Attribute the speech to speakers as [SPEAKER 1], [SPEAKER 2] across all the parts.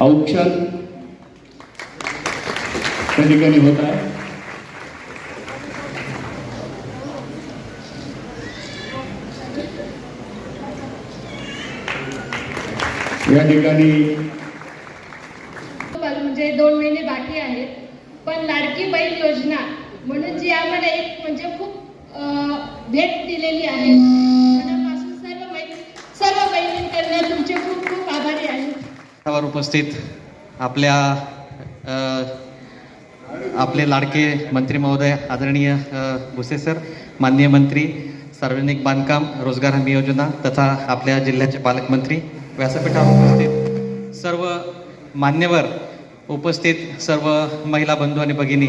[SPEAKER 1] औक्षण त्या ठिकाणी होत आहे. या ठिकाणी
[SPEAKER 2] म्हणजे दोन महिने बाकी आहेत. पण लाडकी बहीण योजना म्हणून जी आम्हाला एक म्हणजे खूप भेट दिलेली आहे. मनापासून सर्व बहिणी सर्व बहिणींकडनं तुमचे खूप खूप आभारी आहे.
[SPEAKER 3] वर उपस्थित आपल्या आपले लाडके मंत्री महोदय आदरणीय भुसे सर माननीय मंत्री सार्वजनिक बांधकाम रोजगार हमी योजना तथा आपल्या जिल्ह्याचे पालकमंत्री व्यासपीठावर उपस्थित सर्व मान्यवर उपस्थित सर्व महिला बंधू आणि भगिनी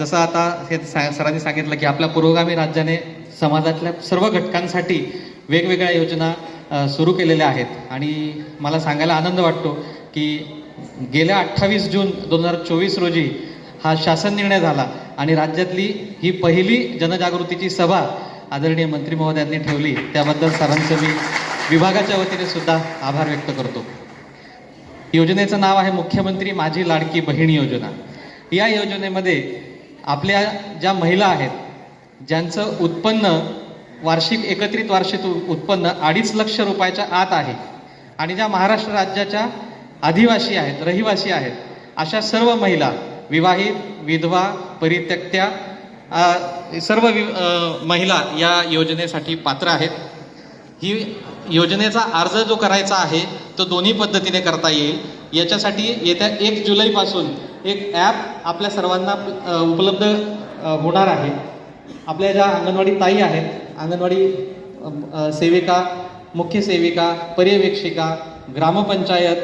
[SPEAKER 3] जसं आता हे सा सरांनी सांगितलं की आपल्या पुरोगामी राज्याने समाजातल्या सर्व घटकांसाठी वेगवेगळ्या योजना सुरू केलेल्या आहेत. आणि मला सांगायला आनंद वाटतो की गेल्या अठ्ठावीस जून दोन हजार चोवीस रोजी हा शासन निर्णय झाला आणि राज्यातली ही पहिली जनजागृतीची सभा आदरणीय मंत्री महोदयांनी ठेवली. त्याबद्दल सरांचं मी विभागाच्या वतीने सुद्धा आभार व्यक्त करतो. योजनेचं नाव आहे मुख्यमंत्री माझी लाडकी बहीण योजना. या योजनेमध्ये आपल्या ज्या महिला आहेत ज्यांचं उत्पन्न वार्षिक एकत्रित वार्षिक उत्पन्न अडीच लक्ष रुपयाच्या आत आहे आणि ज्या महाराष्ट्र राज्याच्या आदिवासी आहेत रहिवासी आहेत अशा सर्व महिला विवाहित विधवा परित्यक्त्या सर्व वि महिला या योजनेसाठी पात्र आहेत. ही योजनेचा अर्ज जो करायचा आहे तो दोन्ही पद्धतीने करता येईल. याच्यासाठी येत्या एक जुलैपासून एक ॲप आपल्या सर्वांना उपलब्ध होणार आहे. आपल्या ज्या अंगणवाडी ताई आहेत अंगणवाडी सेविका मुख्य सेविका पर्यवेक्षिका ग्रामपंचायत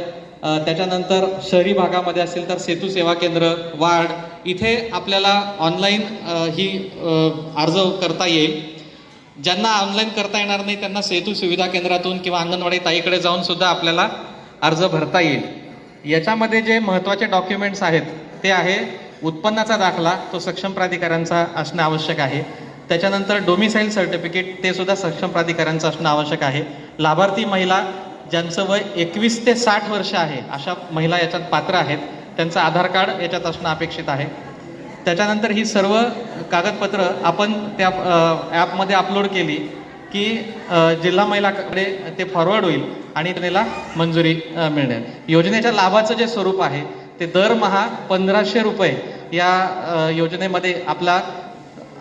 [SPEAKER 3] त्याच्यानंतर शहरी भागामध्ये असेल तर सेतू सेवा केंद्र वार्ड इथे आपल्याला ऑनलाईन ही अर्ज करता येईल. ज्यांना ऑनलाईन करता येणार नाही त्यांना सेतू सुविधा केंद्रातून किंवा अंगणवाडी ताईकडे जाऊन सुद्धा आपल्याला अर्ज भरता येईल. याच्यामध्ये जे महत्त्वाचे डॉक्युमेंट्स आहेत ते आहे उत्पन्नाचा दाखला तो सक्षम प्राधिकाऱ्यांचा असणं आवश्यक आहे. त्याच्यानंतर डोमिसाईल सर्टिफिकेट ते सुद्धा सक्षम प्राधिकाऱ्यांचं असणं आवश्यक आहे. लाभार्थी महिला ज्यांचं वय एकवीस ते साठ वर्ष आहे अशा महिला याच्यात पात्र आहेत. त्यांचं आधार कार्ड याच्यात असणं अपेक्षित आहे. त्याच्यानंतर ही सर्व कागदपत्र आपण त्या ॲपमध्ये अपलोड केली की जिल्हा महिलाकडे ते फॉरवर्ड होईल आणि त्याला मंजुरी मिळेल. योजनेच्या लाभाचं जे स्वरूप आहे ते दरमहा पंधराशे रुपये या योजनेमध्ये आपला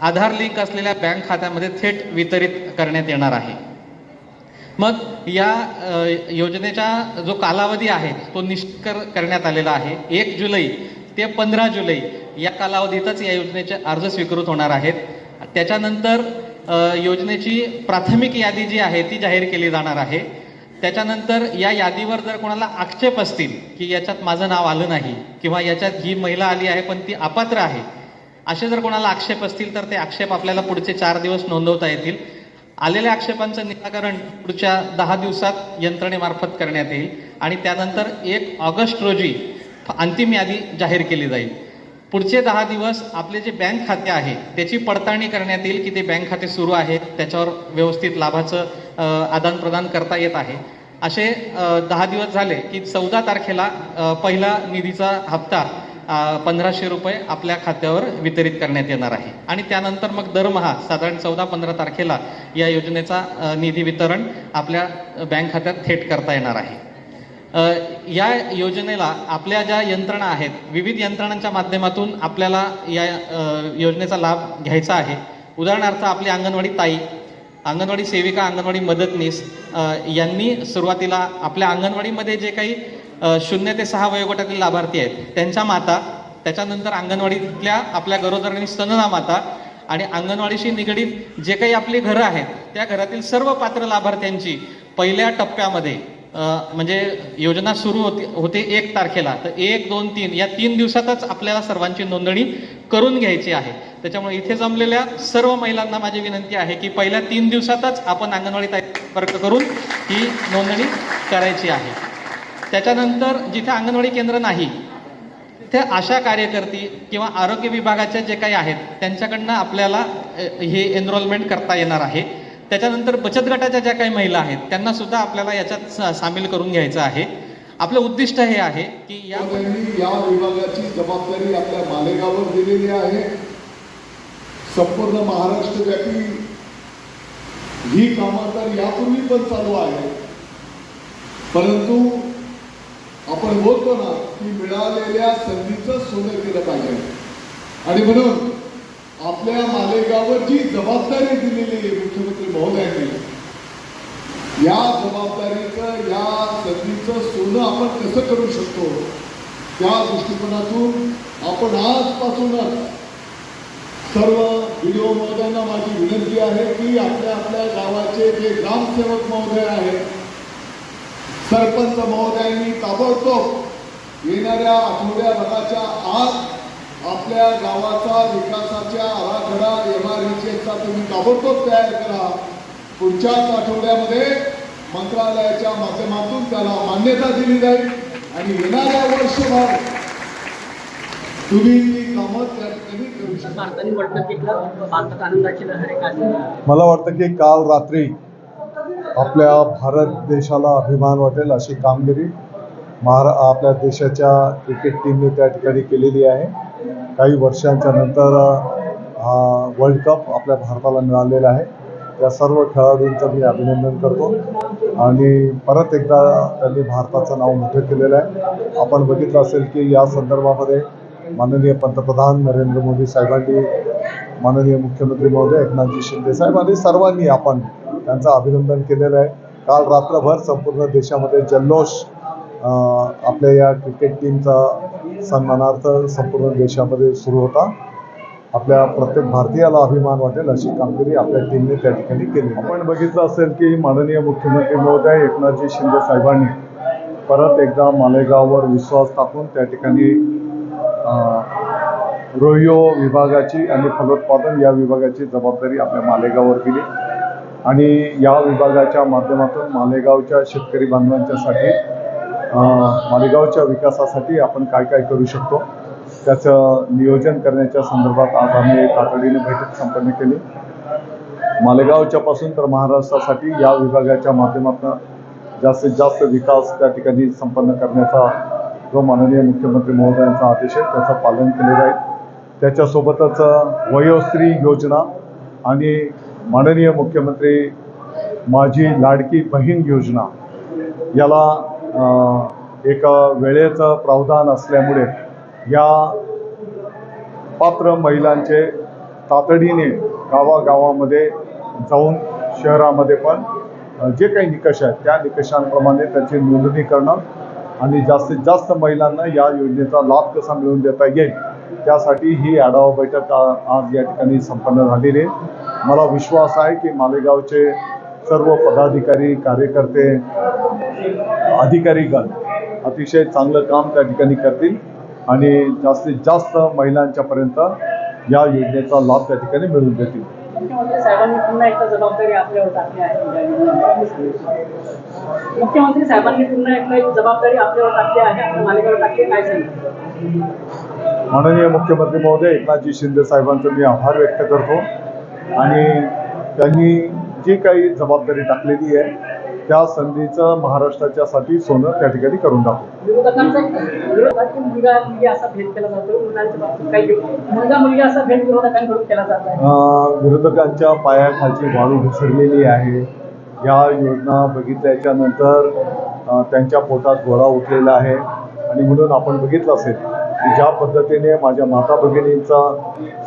[SPEAKER 3] आधार लिंक असलेल्या बँक खात्यामध्ये थेट वितरित करण्यात येणार आहे. मग या योजनेचा जो कालावधी आहे तो निष्कर करण्यात आलेला आहे. एक जुलै ते पंधरा जुलै या कालावधीतच या योजनेचे अर्ज स्वीकृत होणार आहेत. त्याच्यानंतर योजनेची प्राथमिक यादी जी आहे ती जाहीर केली जाणार आहे. त्याच्यानंतर या यादीवर जर कोणाला आक्षेप असतील की याच्यात माझं नाव आलं नाही किंवा याच्यात ही महिला आली आहे पण ती अपात्र आहे असे जर कोणाला आक्षेप असतील तर ते आक्षेप आपल्याला पुढचे चार दिवस नोंदवता येतील. आलेल्या आक्षेपांचं निराकरण पुढच्या दहा दिवसात यंत्रणेमार्फत करण्यात येईल आणि त्यानंतर एक ऑगस्ट रोजी अंतिम यादी जाहीर केली जाईल. पुढचे दहा दिवस आपले जे बँक खाते आहे त्याची पडताळणी करण्यात येईल की ते बँक खाते सुरू आहे त्याच्यावर व्यवस्थित लाभाचं आदानप्रदान करता येत आहे. असे दहा दिवस झाले की चौदा तारखेला पहिला निधीचा हप्ता पंधराशे रुपये आपल्या खात्यावर वितरित करण्यात येणार आहे. आणि त्यानंतर मग दरमहा साधारण चौदा पंधरा तारखेला या योजनेचा निधी वितरण आपल्या बँक खात्यात थेट करता येणार आहे. या योजनेला आपल्या ज्या यंत्रणा आहेत विविध यंत्रणांच्या माध्यमातून आपल्याला या योजनेचा लाभ घ्यायचा आहे. उदाहरणार्थ आपली अंगणवाडी ताई अंगणवाडी सेविका अंगणवाडी मदतनीस यांनी सुरुवातीला आपल्या अंगणवाडीमध्ये जे काही शून्य ते सहा वयोगटातील लाभार्थी आहेत त्यांच्या माता त्याच्यानंतर अंगणवाडीतल्या आपल्या गरोदर आणि स्तनदा माता आणि अंगणवाडीशी निगडीत जे काही आपली घरं आहेत त्या घरातील सर्व पात्र लाभार्थ्यांची पहिल्या टप्प्यामध्ये म्हणजे योजना सुरू होते होते एक तारखेला. तर एक दोन तीन या तीन दिवसातच आपल्याला सर्वांची नोंदणी करून घ्यायची आहे. त्याच्यामुळे इथे जमलेल्या सर्व महिलांना माझी विनंती आहे की पहिल्या तीन दिवसातच आपण अंगणवाडी संपर्क करून ही नोंदणी करायची आहे. त्याच्यानंतर जिथे अंगणवाडी केंद्र नाही तिथे आशा कार्यकर्ती किंवा आरोग्य विभागाचे जे काही आहेत त्यांच्याकडनं आपल्याला हे एनरोलमेंट करता येणार आहे. त्याच्यानंतर बचत गटाच्या ज्या काही महिला आहेत त्यांना सुद्धा आपल्याला याच्यात सा- सामील करून घ्यायचं आहे. आपलं उद्दिष्ट हे आहे की या
[SPEAKER 4] या विभागाची जबाबदारी आपल्या मालेगावर दिलेली आहे. संपूर्ण महाराष्ट्रव्यापी ही कामं तर यापूर्वी पण चालू आहे परंतु आपण बोलतो ना की मिळालेल्या संधीचं सोनं केलं पाहिजे. आणि म्हणून आपल्या मालेगावर जी जबाबदारी दिलेली आहे मुख्यमंत्री महोदयांनी या जबाबदारीचं या संधीचं सोनं आपण कसं करू शकतो त्या दृष्टिकोनातून आपण आजपासूनच सर्व व्हिडिओ महोदयांना माझी विनंती आहे की आपल्या आपल्या गावाचे जे ग्रामसेवक महोदय आहेत सरपंच महोदयांनी ताबडतोब येणाऱ्या आठवड्याभराच्या आत आपल्या गावाचा विकासाच्या आराखडा एम आर तुम्ही ताबडतोब तयार करा. पुढच्याच आठवड्यामध्ये मंत्रालयाच्या माध्यमातून त्याला मान्यता दिली जाईल आणि येणाऱ्या वर्षभर तुम्ही ती कामं त्या ठिकाणी करू शकता.
[SPEAKER 5] मला वाटतं की काल रात्री आपल्या भारत देशाला अभिमान वाटेल अशी कामगिरी महारा आपल्या देशाच्या क्रिकेट टीमने त्या ठिकाणी केलेली आहे. काही वर्षांच्या नंतर वर्ल्ड कप आपल्या भारताला मिळालेला आहे. त्या सर्व खेळाडूंचं मी अभिनंदन करतो. आणि परत एकदा त्यांनी भारताचं नाव मोठं केलेलं आहे. आपण बघितलं असेल की या संदर्भामध्ये माननीय पंतप्रधान नरेंद्र मोदी साहेबांनी माननीय मुख्यमंत्री महोदय एकनाथजी शिंदे साहेब आणि सर्वांनी आपण त्यांचं अभिनंदन केलेलं आहे. काल रात्रभर संपूर्ण देशामध्ये जल्लोष आपल्या या क्रिकेट टीमचा सन्मानार्थ संपूर्ण देशामध्ये सुरू होता. आपल्या प्रत्येक भारतीयाला अभिमान वाटेल अशी कामगिरी आपल्या टीमने त्या ठिकाणी केली. आपण बघितलं असेल की माननीय मुख्यमंत्री महोदय एकनाथजी शिंदे साहेबांनी परत एकदा मालेगाववर विश्वास टाकून त्या ठिकाणी रोहियो रोहिओ विभागाची आणि फलोत्पादन या विभागाची जबाबदारी आपल्या मालेगाववर दिली आणि या विभागाच्या माध्यमातून मालेगावच्या शेतकरी बांधवांच्यासाठी मालेगावच्या विकासासाठी आपण काय काय करू शकतो? त्याचं नियोजन करण्याच्या संदर्भात आज आम्ही तातडीने बैठक संपन्न केली. मालेगावच्या पासून तर महाराष्ट्रासाठी या विभागाच्या माध्यमातून जास्तीत जास्त विकास त्या ठिकाणी संपन्न करण्याचा जो माननीय मुख्यमंत्री महोदयांचा आदेश आहे त्याचं पालन केले जाईल त्याच्यासोबतच वयोश्री योजना आणि माननीय मुख्यमंत्री माझी लाडकी बहीण योजना याला एक वेळेचं प्रावधान असल्यामुळे या पात्र महिलांचे तातडीने गावागावामध्ये जाऊन शहरामध्ये पण जे काही निकष आहेत त्या निकषांप्रमाणे त्याची नोंदणी करणं आणि जास्तीत जास्त महिलांना या योजनेचा लाभ कसा मिळवून देता येईल त्यासाठी ही आढावा बैठक आज या ठिकाणी संपन्न झालेली आहे. मला विश्वास आहे की मालेगावचे सर्व पदाधिकारी कार्यकर्ते अधिकारीगण अतिशय चांगलं काम त्या ठिकाणी करतील आणि जास्तीत जास्त महिलांच्यापर्यंत या योजनेचा लाभ त्या ठिकाणी मिळवून देतील.
[SPEAKER 6] मुख्यमंत्री साहेबांनी पुन्हा एकदा जबाबदारी आपल्यावर टाकली आहे. मुख्यमंत्री साहेबांनी पुन्हा एकदा एक जबाबदारी आपल्यावर टाकली आहे. आपल्या मालिकेवर टाकली काय सांगितलं
[SPEAKER 5] माननीय मुख्यमंत्री महोदय एकनाथजी शिंदे साहेबांचं मी आभार व्यक्त करतो. आणि त्यांनी जी काही जबाबदारी टाकलेली आहे त्या संधीचं महाराष्ट्राच्यासाठी सोनं त्या ठिकाणी करून टाकू. विरोधकांच्या पायाखालची वाळू घसरलेली आहे. या योजना बघितल्याच्या नंतर त्यांच्या पोटात गोळा उठलेला आहे. आणि म्हणून आपण बघितलं असेल की ज्या पद्धतीने माझ्या माता भगिनींचा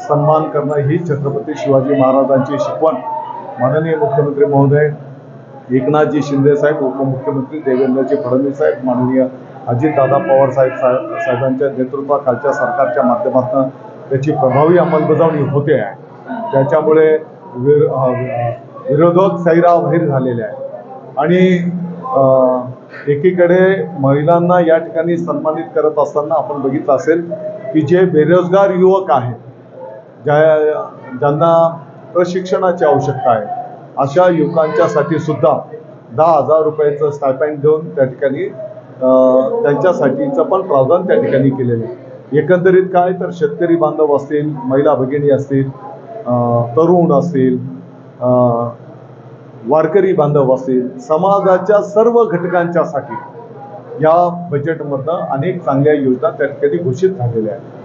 [SPEAKER 5] सन्मान करणं ही छत्रपती शिवाजी महाराजांची शिकवण माननीय मुख्यमंत्री महोदय एकनाथजी शिंदे साहेब उपमुख्यमंत्री देवेंद्रजी फडणवीस साहेब माननीय अजितदादा पवार साहेब साहेब साहेबांच्या नेतृत्वाखालच्या सरकारच्या माध्यमातून त्याची प्रभावी अंमलबजावणी होते आहे. त्याच्यामुळे विर विरोधक विरोधक सैराबाहेर झालेले आहे. आणि एकीकडे महिलांना या ठिकाणी सन्मानित करत असताना आपण बघितलं असेल की जे बेरोजगार युवक आहेत ज्या ज्यांना प्रशिक्षणाची आवश्यकता आहे. अशा युवकांच्यासाठी सुद्धा दहा हजार रुपयाचं स्टायपँड देऊन त्या ठिकाणी त्यांच्यासाठीचं पण प्रावधान त्या ठिकाणी केलेलं आहे. एकंदरीत काय तर शेतकरी बांधव असतील महिला भगिनी असतील तरुण असतील वारकरी बांधव असतील समाजाच्या सर्व घटकांच्यासाठी या बजेटमधनं अनेक चांगल्या योजना त्या ठिकाणी घोषित झालेल्या आहेत.